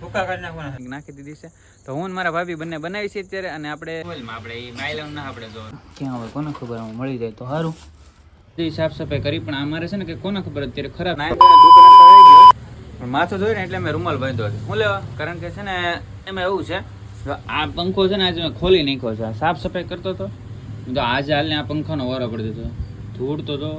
ભૂકા કાઢી નાખવાના નાખી દીધી છે. તો હું મારા ભાભી બંને બનાવી છે અત્યારે અને આપણે આપણે એ માઇલમ ના આપણે જો ક્યાં હોય કોને ખબર આમાં મળી જાય તો સારું. જે સાફ સફાઈ કરી પણ અમારે છે ને કે કોને ખબર અત્યારે ખરાબ. નાઈ દુકાન તો આવી ગયો. પણ માથું જોઈને એટલે મેં રૂમાલ બાંધ્યો છે. હું લેવા? કારણ કે છે ને એમાં એવું છે આ પંખો છે ને આજે મેં ખોલી નાખ્યો છે. આ સાફ સફાઈ કરતો હતો. તો આજે હાલને આ પંખાનો વારો પડી દીધો ધૂળ તો. જો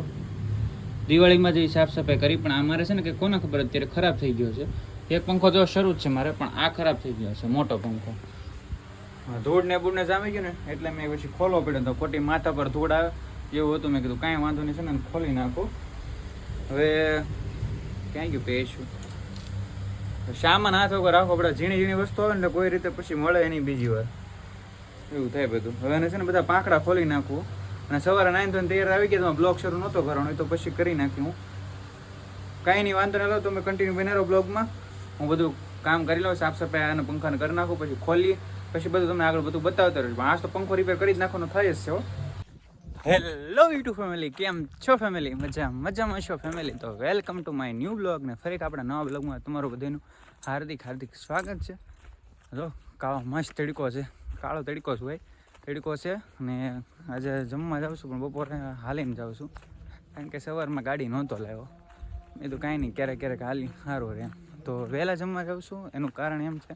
દિવાળીમાં જે સાફ સફાઈ કરી પણ અમારે છે ને કે કોને ખબર અત્યારે ખરાબ થઈ ગયો છે. એક પંખો તો શરૂ જ છે મારે, પણ આ ખરાબ થઈ ગયો છે, મોટો પંખો. ધૂળ ને બૂળ ને જામી ગયું ને, એટલે મેં પછી ખોલવો પડ્યો તો ખોટી માથા પર ધૂળ આવે, એવું હતું, મેં કીધું કાંઈ વાંધો નહીં છે ને ખોલી નાખું. હવે ક્યાં ગયું પેશું? સામાન હાથ વગર રાખો આપણે ઝીણી ઝીણી વસ્તુ આવે ને કોઈ રીતે પછી મળે એની બીજી વાર. એવું થાય બધું. હવે એને છે ને બધા પાંખડા ખોલી નાખવું અને સવારે નાઈન ધોઈને તૈયાર આવી ગયા તો બ્લોગ શરૂ નહોતો કરવાનો, એ તો પછી કરી નાખ્યું હું. કાંઈ નહીં, વાંધો નહીં લો તમે કન્ટિન્યુ બનાવો બ્લોગમાં. હું બધું કામ કરી લઉં, સાફ સફાઈ અને પંખાને કરી નાખું, પછી ખોલી, પછી બધું તમને આગળ બધું બતાવતા રહીશ પણ આજ તો પંખો રિપેર કરી જ નાખવાનો થઈ જ છે હેલો યુટ્યુબ ફેમિલી કેમ છો ફેમિલી મજા, મજામાં છો ફેમિલી તો welcome to my new blog ને ફરી આપણા નવા બ્લોગમાં તમારું બધાનું હાર્દિક હાર્દિક સ્વાગત છે. જો કાળો, મસ્ત તડકો છે. કાળો તડકો છે ભાઈ. તડકો છે અને આજે જમવા જાઉં છું, પણ બપોરે હાલીને જાઉં છું. કારણ કે સવારમાં ગાડી નહોતો લાવ્યો. મેં તો કાંઈ નહીં, ક્યારેક ક્યારેક હાલી, સારું રહે. તો વહેલા જમવા જાઉં છું. એનું કારણ એમ છે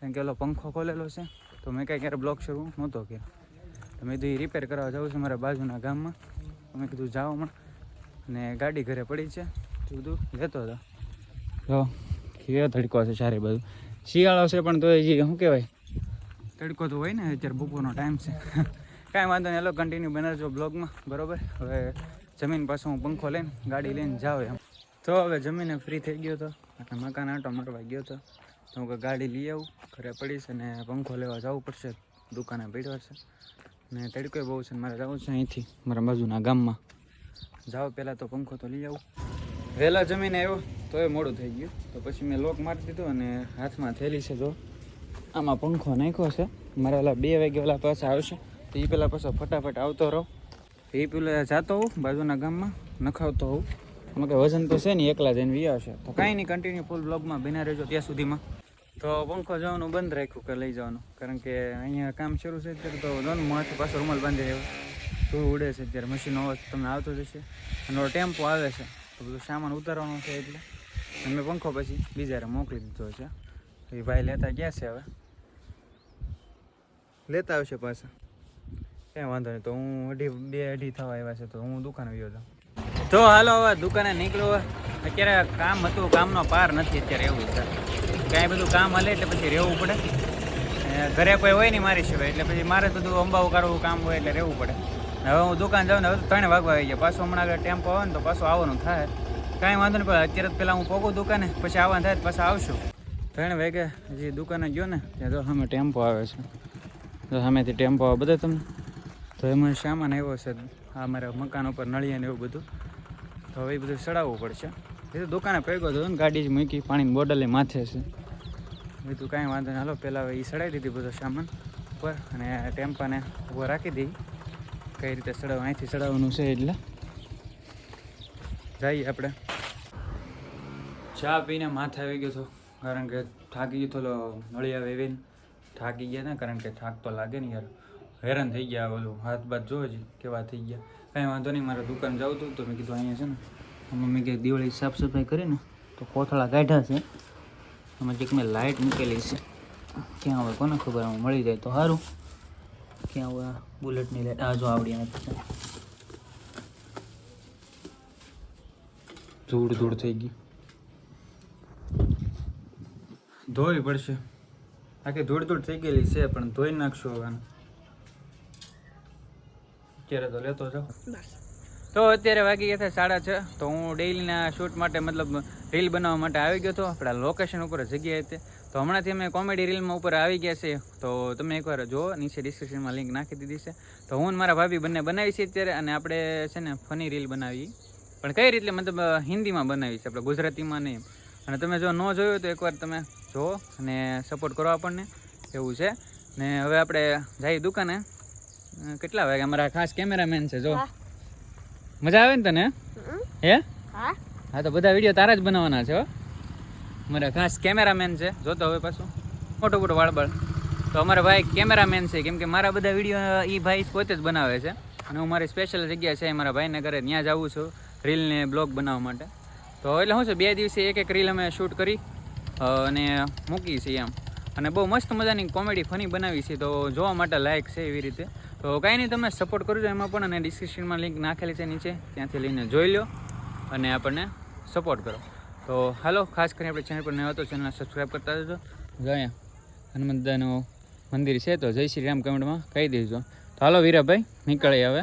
કારણ કે ઓલો પંખો ખોલેલો છે. તો મેં કાંઈ ક્યારે બ્લોક શરૂ નહોતો કે તો મેં કીધું એ રિપેર કરવા જાઉં છું મારા બાજુના ગામમાં. મેં કીધું જાઓ હમણાં. અને ગાડી ઘરે પડી છે. તો બધું લેતો હતો જો કેવો તડકો છે સારી બધું શિયાળો છે પણ તો એ શું કહેવાય? તડકો તો હોય ને, અત્યારે બપોરનો ટાઈમ છે. કાંઈ વાંધો નહીં એલો કન્ટિન્યુ બનાવજો બ્લોગમાં બરોબર? હવે જમીન પાસે હું પંખો લઈને, ગાડી લઈને જાઉં એમ. તો હવે જમીને ફ્રી થઈ ગયો હતો એટલે મકાન આંટો મારવા ગયો હતો તો હું કે ગાડી લઈ આવું, ઘરે પડીશ અને પંખો લેવા જવું પડશે. દુકાને પડ્યો છે ને તડકો બહુ છે મારે જવું છે અહીંથી, મારા બાજુના ગામમાં. જાઓ પહેલાં તો પંખો તો લઈ આવું. વહેલા જમીને આવ્યો તો એ મોડું થઈ ગયું. તો પછી મેં લોક મારી દીધો અને હાથમાં થેલી છે જો. આમાં પંખો નાખ્યો છે. મારા ઓલા બે વાગે ઓલા પાછા આવશે. તો એ પેલા પાછો ફટાફટ આવતો રહો. એ પેલા જાતો હોઉં બાજુના ગામમાં, નખાવતો હોઉં. આમાં કે વજન તો છે ને એકલા જઈને વી આવશે તો કાંઈ નહીં કન્ટિન્યુ ફૂલ બ્લોગમાં બિના રહેજો ત્યાં સુધીમાં. તો પંખો જવાનું બંધ રાખ્યું કે લઈ જવાનું? કારણ કે અહીંયા કામ શરૂ છે અત્યારે તો જોને માથું પાછો રૂમાલ બાંધી રહ્યો ધૂળ ઉડે છે અત્યારે મશીનો અવાજ તમને આવતો જશે અને ટેમ્પો આવે છે. તો બધું સામાન ઉતારવાનો છે એટલે. અમે પંખો પછી બીજારે મોકલી દીધો છે. એ ભાઈ લેતા ગયા છે હવે. લેતા આવશે પાછા. કંઈ વાંધો નહીં, તો હું અઢી, બે અઢી થવા આવ્યા છે, તો હું દુકાને ગયો હતો તો હાલો હવે દુકાને નીકળો અત્યારે કામ હતું, કામનો પાર નથી અત્યારે એવું છે. કાંઈ બધું કામ હલે એટલે પછી રહેવું પડે. ઘરે કોઈ હોય નહીં મારી સિવાય, એટલે પછી મારે બધું અંબાવું કરવું કામ હોય એટલે રહેવું પડે. હવે હું દુકાન જાઉં ને હવે ત્રણ વાગવા આવી જાય પાછું હમણાં આગળ ટેમ્પો આવે ને તો પાછું આવવાનું થાય. કાંઈ વાંધો નહીં, પણ અત્યારે પહેલાં હું પોગું દુકાને, પછી આવવાનું થાય પાછા આવશું. ત્રણ વાગે જે દુકાને ગયો ને, ત્યાં તો સામે ટેમ્પો આવે છે. તો સામેથી ટેમ્પો આવે બધા તમને. તો એમાં સામાન આવ્યો છે, આ મારા મકાન ઉપર નળિયા ને એવું બધું. તો હવે એ બધું ચડાવવું પડશે. એ તો દુકાને પૈગો હતો ને ગાડી જ મૂકી, પાણીની બોટલે માથે છે. એ તો કાંઈ વાંધો નહીં. હાલો, પહેલાં એ ચડાવી દીધી બધો સામાન ઉપર અને ટેમ્પાને ઊભો રાખી દઈ કઈ રીતે ચડાવવા, અહીંથી ચડાવવાનું છે એટલે. જઈએ આપણે. ચા પીને માથે આવી ગયો હતો કારણ કે થાકી ગયો હતો નળિયા વેવીને થાકી ગયા ને, કારણ કે થાક તો લાગે ને યાર. હેરાન થઈ ગયા ઓલું. હાથ બાદ જોવો જ કેવા થઈ ગયા. કાંઈ વાંધો નહીં, મારે દુકાન જવું હતું, તો મેં કીધું અહીંયા છે ને. મમ્મી કે દિવાળી સાફ સફાઈ કરીને તો કોથળા કાઢ્યા છે. આમાં જે મેં લાઇટ મૂકેલી છે. ક્યાં હવે કોને ખબર, આમ મળી જાય તો સારું. ક્યાં હવે બુલેટની લાઇટ આ જો આવડી નથી ધૂળ ધૂળ થઈ ગઈ. ધોવી પડશે. આખી ધૂળ ધૂળ થઈ ગયેલી છે, પણ ધોઈ નાખશો હવે. અત્યારે તો લેતો છો તો અત્યારે વાગી ગયા છે સાડા છ. તો હું ડેઈલીના શૂટ માટે મતલબ રીલ બનાવવા માટે આવી ગયો હતો. આપણા લોકેશન ઉપર જગ્યાએ તે તો હમણાંથી અમે કોમેડી રીલમાં ઉપર આવી ગયા છે તો તમે એકવાર જુઓ નીચે ડિસ્ક્રિપ્શનમાં લિંક નાખી દીધી છે. તો હું અને મારા ભાભી બંને બનાવી છે અત્યારે અને આપણે છે ને ફની રીલ બનાવી પણ કઈ રીતે મતલબ હિન્દીમાં બનાવી છે આપણે ગુજરાતીમાં નહીં. અને તમે જો ન જોયું તો એકવાર તમે જુઓ અને સપોર્ટ કરો આપણને. એવું છે. ને હવે આપણે જઈએ દુકાને. કેટલા વાગે? અમારા ખાસ કેમેરામેન છે જો. મજા આવે ને તને? હે? હા. તો બધા વીડિયો તારા જ બનાવવાના છે હો. મારા ખાસ કેમેરામેન છે. જોતો હવે પાછું. મોટો મોટો વાળબળ. તો અમારા ભાઈ કેમેરામેન છે કેમ કે મારા બધા વીડિયો એ ભાઈ પોતે જ બનાવે છે. અને હું મારી સ્પેશિયલ જગ્યા છે મારા ભાઈને ઘરે. ત્યાં જાઉં છું રીલ ને બ્લોગ બનાવવા માટે. તો એટલે શું છે બે દિવસે એક એક રીલ અમે શૂટ કરી અને મૂકી છે એમ. અને બહુ મસ્ત મજાની કોમેડી ફની બનાવી છે તો જોવા માટે લાયક છે એવી રીતે. તો કાંઈ નહીં, તમે સપોર્ટ કરજો એમાં પણ અને ડિસ્ક્રિપ્શનમાં લિંક નાખેલી છે નીચે. ત્યાંથી લઈને જોઈ લો અને આપણને સપોર્ટ કરો. તો હાલો, ખાસ કરીને આપણે ચેનલ પર નવા તો ચેનલ સબસ્ક્રાઈબ કરતા જજો જો અહીંયા. મંદિર છે તો જય શ્રી રામ કમેન્ટમાં કહી દેજો. તો હાલો, વીરાભાઈ નીકળીએ હવે.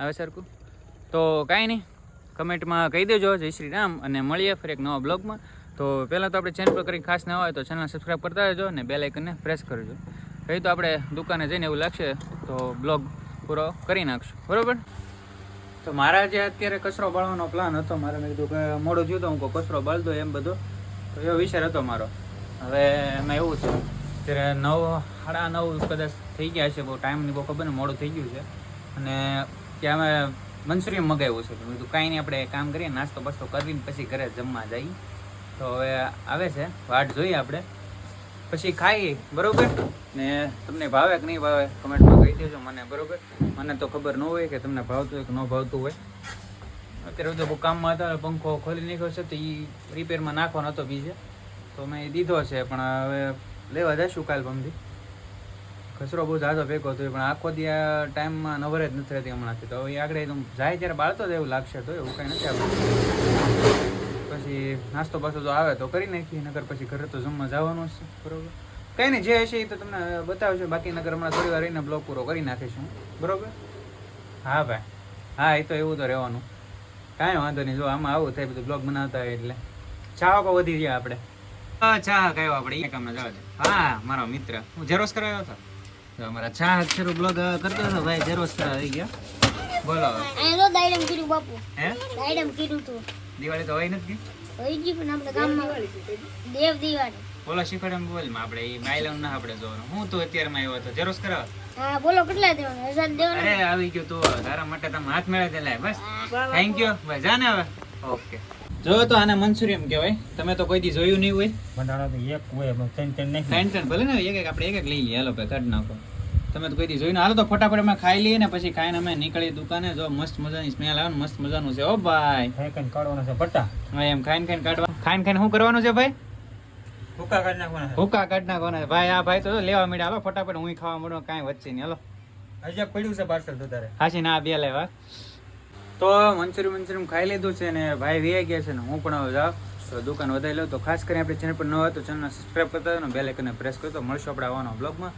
આવે સરખું? તો કાંઈ નહીં કમેન્ટમાં કહી દેજો, જય શ્રી રામ અને મળીએ ફરી એક નવા બ્લોગમાં તો પહેલાં તો આપણે ચેનલ પર કરીને ખાસ ના હોય તો ચેનલ સબસ્ક્રાઈબ કરતા રહેજો અને બેલ આઇકનને પ્રેસ કરજો. કહી તો આપણે દુકાને જઈને એવું લાગશે, તો બ્લોગ પૂરો કરી નાખશું. બરાબર? તો મારા જે અત્યારે કચરો બાળવાનો પ્લાન હતો, મારે મેં કીધું કે મોડું થયું તો હું કચરો બાળ દો એમ બધો. તો એવો વિચાર હતો મારો. હવે એમાં એવું છે, અત્યારે નવ, સાડા નવ કદાચ થઈ ગયા છે, બહુ ટાઈમની બહુ ખબર ને મોડું થઈ ગયું છે. અને ત્યાં અમે મંચુરિયન મગાવ્યું છે, મેં કીધું કાંઈ નહીં, આપણે કામ કરીએ, નાસ્તો બાસ્તો કરીને પછી ઘરે જમવા જઈએ. તો હવે આવે છે, વાટ જોઈએ આપણે. પછી ખાઈએ બરોબર? ને તમને ભાવે કે નહીં ભાવે, કમેન્ટમાં કહી દેજો મને, બરોબર? મને તો ખબર ન હોય કે તમને ભાવતું હોય કે ન ભાવતું હોય. અત્યારે બધું બહુ કામમાં હતા, પંખો ખોલી નાખ્યો છે, તો એ રિપેરમાં નાખવાનો હતો બીજે. તો મેં એ દીધો છે, પણ હવે લેવા જઈશું કાલ પમથી કચરો બહુ જાજો ભેગો થયો, પણ આખો દી ટાઈમમાં નવરે જ નથી રહેતી હમણાંથી. તો હવે આગળ જાય ત્યારે બાળતો જ એવું લાગશે, તો એવું કાંઈ નથી આપણે. પછી નાસ્તો પાસ્તો તો આવે તો કરી નાખીએ નગર પછી ઘરે તો જમવા જવાનું છે બરોબર? કંઈ નહીં જે હશે એ તો તમને બતાવશું બાકી નગર હમણાં થોડી વાર રહીને બ્લોગ પૂરો કરી નાખીશું બરોબર? હા ભાઈ. હા એ તો એવું તો રહેવાનું. કાંઈ વાંધો નહીં જો આમાં આવું થાય બધું બ્લોગ બનાવતા હોય એટલે. ચાહકો વધી ગયા આપણે હા ચા કયો આપણે એ કામમાં જવા દે. હા મારો મિત્ર. હું ઝેરોસ કરાવ્યો હતો. તો અમારા ચા અક્ષરો બ્લોગ કરતો હતો ભાઈ ઝેરોસ કરાવી આવી ગયા. બોલો હવે. અહીંયા તો કીધું બાપુ. હે? દાયડમ કીધું તું. દિવાળી તો હોય નથી. હોય ગયું પણ આપણે ગામમાં દેવ દિવાળી. બોલો એમ બોલમાં આપણે એ માઇલમ ના આપણે જોવાનું. હું તો અત્યારે માં આવ્યો હતો. ઝેરોસ કરાવ હા બોલો કેટલા દેવાના? હજાર દેવાના? અરે આવી ગયો તો. તારા માટે તમે હાથ મેળે દેલા બસ. થેન્ક યુ ભાઈ જાને હવે. ઓકે જો તો આને મંચુરિયમ કહેવાય. તમે તો કોઈ દી જોયું નહીં હોય. બંધાણો તો એક હોય ત્રણ ત્રણ નહીં ત્રણ ત્રણ ભલે ને એક એક આપણે એક એક લઈ લઈએ. હાલો ભાઈ કાઢ નાખો. તમે તો કોઈ જોઈને હાલો તો ફટાફટ અમે ખાઈ લઈએ ને પછી ખાઈને અમે નીકળી દુકાને. જો મસ્ત મજાની સ્મેલ આવે ને મસ્ત મજાનું છે ઓ ભાઈ. ખાઈ કાઢવાનું છે? પટ્ટા હા એમ ખાઈને ખાઈને કાઢવા. ખાઈને ખાઈને શું કરવાનું છે ભાઈ? હુકા કાઢ નાખવાના હુકા કાઢ નાખવાના છે. ભાઈ આ ભાઈ તો લેવા મળ્યા. હાલો ફટાફટ હું ખાવા મળો કાંઈ વચ્ચે નહીં. હાલો. હજી પડ્યું છે પાર્સલ તો તારે. હાશી ના બે લેવા. તો મંચુરિયમ મંચુરિયમ ખાઈ લીધું છે ને ભાઈ વે ગયા છે ને હું પણ હવે જાઉં. તો દુકાન વધારી લઉં. તો ખાસ કરીને આપણે ચેનલ પર ન હોય તો ચેનલ સબસ્ક્રાઈબ કરતા બેલ આઇકનને પ્રેસ કરતો મળશું આપણે આવવાનો બ્લોગમાં